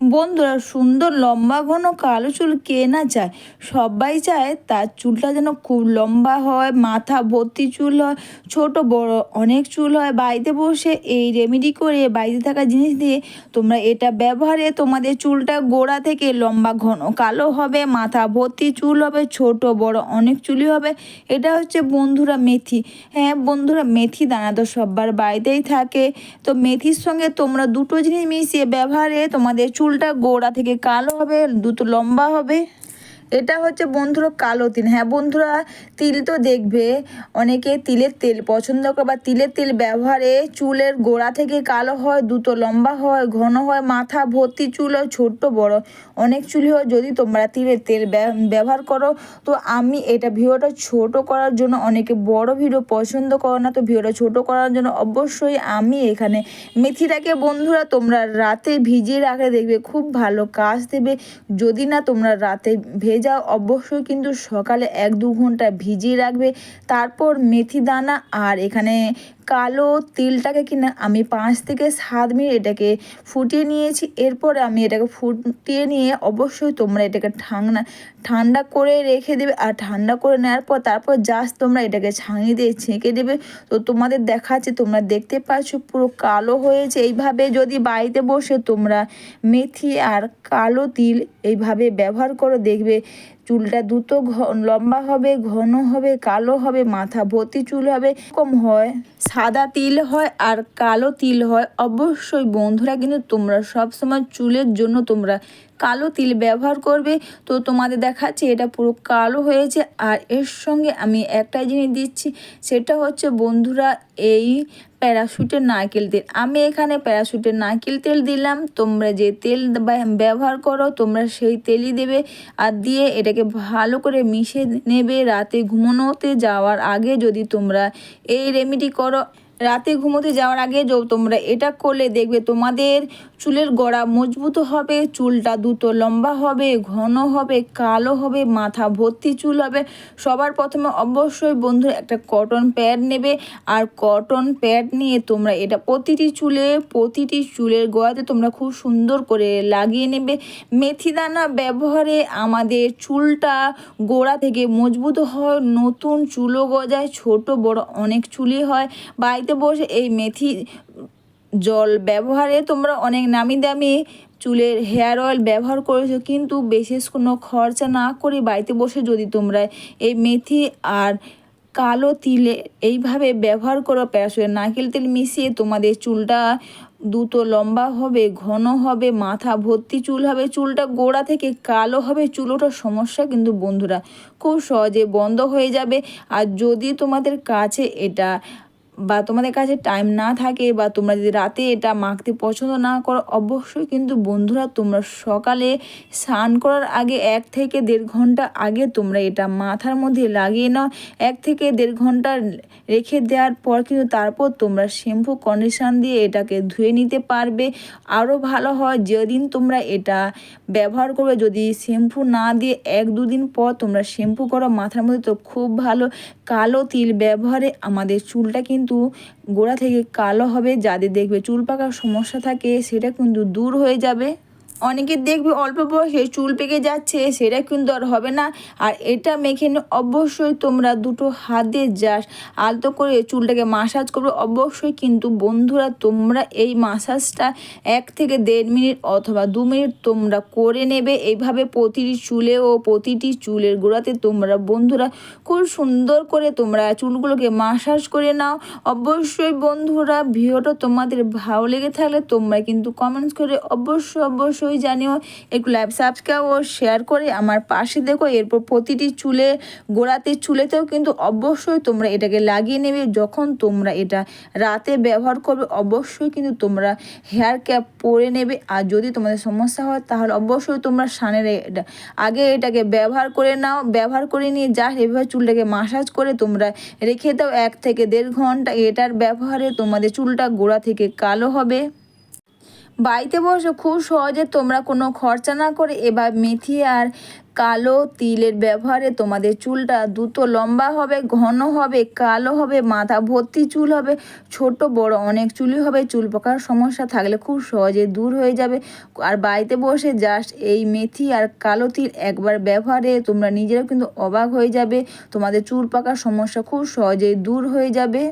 বন্ধুরা, সুন্দর লম্বা ঘন কালো চুল কে না চায়? সবাই চায় তার চুলটা যেন খুব লম্বা হয়, মাথা ভর্তি চুল হয়, ছোট, বড় অনেক চুল হয়। বাড়িতে বসে এই রেমেডি করে বাড়িতে থাকা জিনিস দিয়ে তোমরা এটা ব্যবহারে তোমাদের চুলটা গোড়া থেকে লম্বা ঘন কালো হবে, মাথা ভর্তি চুল হবে, ছোট, বড় অনেক চুলই হবে। এটা হচ্ছে বন্ধুরা মেথি। হ্যাঁ বন্ধুরা, মেথি দানা তো সবার বাড়িতেই থাকে। তো মেথির সঙ্গে তোমরা দুটো জিনিস মিশিয়ে ব্যবহারে তোমাদের চুলটা গোড়া থেকে কালো হবে দুটো লম্বা হবে। এটা হচ্ছে বন্ধুরা কালো তিল। হ্যাঁ বন্ধুরা, তিল তো দেখবে। অনেকে তিলের তেল পছন্দ করে বা তিলের তেল ব্যবহারে চুলের গোড়া থেকে কালো হয়, দুটো লম্বা হয়, ঘন হয়, মাথা ভর্তি চুল হয়, ছোট্ট, বড়। অনেক চুলই হয়, যদি তোমরা তিলের তেল ব্যব- ব্যবহার করো, তো আমি এটা ভিডিওটা ছোট করার জন্য, অনেকে বড় ভিডিও পছন্দ করো না, তো ভিডিওটা ছোট করার জন্য অবশ্যই আমি এখানে মেথিটাকে বন্ধুরা তোমরা রাতে ভিজিয়ে রাখলে দেখবে খুব ভালো কাজ দেবে। যদি না তোমরা রাতে ভেজাও অবশ্যই কিন্তু সকালে এক দু ঘণ্টা ভিজিয়ে রাখবে। তারপর মেথি দানা আর এখানে কালো তিলটাকে কিনা আমি পাঁচ থেকে সাত মিনিট এটাকে ফুটিয়ে নিয়েছি। এরপরে আমি এটাকে ফুটিয়ে নিয়ে অবশ্যই তোমরা এটাকে ঠান্ডা ঠান্ডা করে রেখে দেবে। আর ঠান্ডা করে নেওয়ার পর তারপর জাস্ট তোমরা এটাকে ছাঁকি দিয়ে ছেঁকে দেবে। তো তোমাদের দেখাচ্ছে, তোমরা দেখতে পাচ্ছ পুরো কালো হয়েছে। এইভাবে যদি বাড়িতে বসে তোমরা মেথি আর কালো তিল এইভাবে ব্যবহার করো দেখবে চুলটা দ্রুত লম্বা হবে, ঘন হবে, কালো হবে, মাথা ভর্তি চুল হবে কম হয়। সাদা তিল হয় আর কালো তিল হয়। অবশ্যই বন্ধুরা কিন্তু তোমরা সবসময় চুলের জন্য তোমরা কালো তিল ব্যবহার করবে। তো তোমাদের দেখাচ্ছে, এটা পুরো কালো হয়েছে। আর এর সঙ্গে আমি একটা জিনিস দিচ্ছি, সেটা হচ্ছে বন্ধুরা, এই প্যারাশুটের নারকেল তেল। আমি এখানে প্যারাশুটের নারকেল তেল দিলাম, তোমরা যে তেল ব্যা- ব্যবহার করো, তোমরা সেই তেলই দেবে। আর দিয়ে এটাকে ভালো করে মিশে নেবে, রাতে ঘুমানোতে যাওয়ার আগে যদি তোমরা এই রেমেডি করো। রাতে ঘুমোতে যাওয়ার আগে তোমরা এটা করলে দেখবে তোমাদের চুলের গোড়া মজবুত হবে, চুলটা দ্রুত লম্বা হবে, ঘন হবে, কালো হবে, মাথা ভর্তি চুল হবে। সবার প্রথমে অবশ্যই বন্ধু একটা কটন প্যাড নেবে। আর কটন প্যাড নিয়ে তোমরা এটা প্রতিটি চুলে, প্রতিটি চুলের গোড়াতে তোমরা খুব সুন্দর করে লাগিয়ে নেবে। মেথি দানা ব্যবহারে আমাদের চুলটা গোড়া থেকে মজবুত হয়, নতুন চুলও গজায়, ছোট বড় অনেক চুলই হয়। বাড়িতে বসে এই মেথি জল ব্যবহারে তোমরা অনেক নামি দামি চুলের হেয়ার অয়েল ব্যবহার করেছ, কিন্তু বিশেষ কোনো খরচা না করে বাড়িতে বসে যদি তোমরা এই মেথি আর কালো তিলে এইভাবে ব্যবহার করো প্যারাসুটের নারকেল তেল মিশিয়ে তোমাদের চুলটা দ্রুত লম্বা হবে, ঘন হবে, মাথা ভর্তি চুল হবে, চুলটা গোড়া থেকে কালো হবে চুলোটার সমস্যা কিন্তু বন্ধুরা খুব সহজে বন্ধ হয়ে যাবে। আর যদি তোমাদের কাছে এটা বা তোমাদের কাছে টাইম না থাকে বা তোমরা যদি রাতে এটা মাখতে পছন্দ না করো, অবশ্যই কিন্তু বন্ধুরা তোমরা সকালে স্নান করার আগে এক থেকে দেড় ঘণ্টা আগে তোমরা এটা মাথার মধ্যে লাগিয়ে নাও। এক থেকে দেড় ঘণ্টা রেখে দেওয়ার পর কিন্তু তারপর তোমরা শ্যাম্পু কন্ডিশন দিয়ে এটাকে ধুয়ে নিতে পারবে। আরও ভালো হয় যেদিন তোমরা এটা ব্যবহার করবে, যদি শ্যাম্পু না দিয়ে এক দুদিন পর তোমরা শ্যাম্পু করো মাথার মধ্যে, তো খুব ভালো। কালো তিল ব্যবহারে আমাদের চুলটা কিন্তু গোড়া থেকে কালো হবে, যাদের দেখবে চুল পাকার সমস্যা থাকে, সেটা কিন্তু দূর হয়ে যাবে। অনেকে দেখবে অল্প বয়সে চুল পেকে যাচ্ছে, সেটা কিন্তু আর হবে না। আর এটা মেখে অবশ্যই তোমরা দুটো হাতে যাস আলতো করে চুলটাকে মাসাজ করবে। অবশ্যই কিন্তু বন্ধুরা, তোমরা এই মাসাজটা এক থেকে দেড় মিনিট অথবা দু মিনিট তোমরা করে নেবে। এইভাবে প্রতিটি চুলে ও প্রতিটি চুলের গোড়াতে তোমরা বন্ধুরা খুব সুন্দর করে তোমরা চুলগুলোকে মাসাজ করে নাও। অবশ্যই বন্ধুরা, ভিডিওটা তোমাদের ভালো লেগে থাকলে তোমরা কিন্তু কমেন্টস করে অবশ্যই অবশ্যই জানিও। একটু লাইভ সাবস্ক্রাইব ও শেয়ার করে আমার পাশে দেখো। এরপর প্রতিটি চুলে, গোড়াতে, চুলেতেও কিন্তু অবশ্যই তোমরা এটাকে লাগিয়ে নেবে। যখন তোমরা এটা রাতে ব্যবহার করবে, অবশ্যই কিন্তু তোমরা হেয়ার ক্যাপ পরে নেবে। আর যদি তোমাদের সমস্যা হয়, তাহলে অবশ্যই তোমরা সানের এটা, আগে এটাকে ব্যবহার করে নাও। ব্যবহার করে নিয়ে যা এভাবে চুলটাকে মাসাজ করে তোমরা রেখে দাও। এক থেকে দেড় ঘণ্টা এটার ব্যবহারে তোমাদের চুলটা গোড়া থেকে কালো হবে। বাড়িতে বসে খুব সহজে তোমরা কোনো খরচা না করে এবার মেথি আর কালো তিলের ব্যবহারে তোমাদের চুলটা দ্রুত লম্বা হবে, ঘন হবে, কালো হবে, মাথা ভর্তি চুল হবে, ছোট, বড় অনেক চুলই হবে, চুল পাকার সমস্যা থাকলে খুব সহজে দূর হয়ে যাবে। আর বাড়িতে বসে জাস্ট এই মেথি আর কালো তিল একবার ব্যবহারে তোমরা নিজেরাও কিন্তু অবাক হয়ে যাবে, তোমাদের চুল পাকার সমস্যা খুব সহজেই দূর হয়ে যাবে।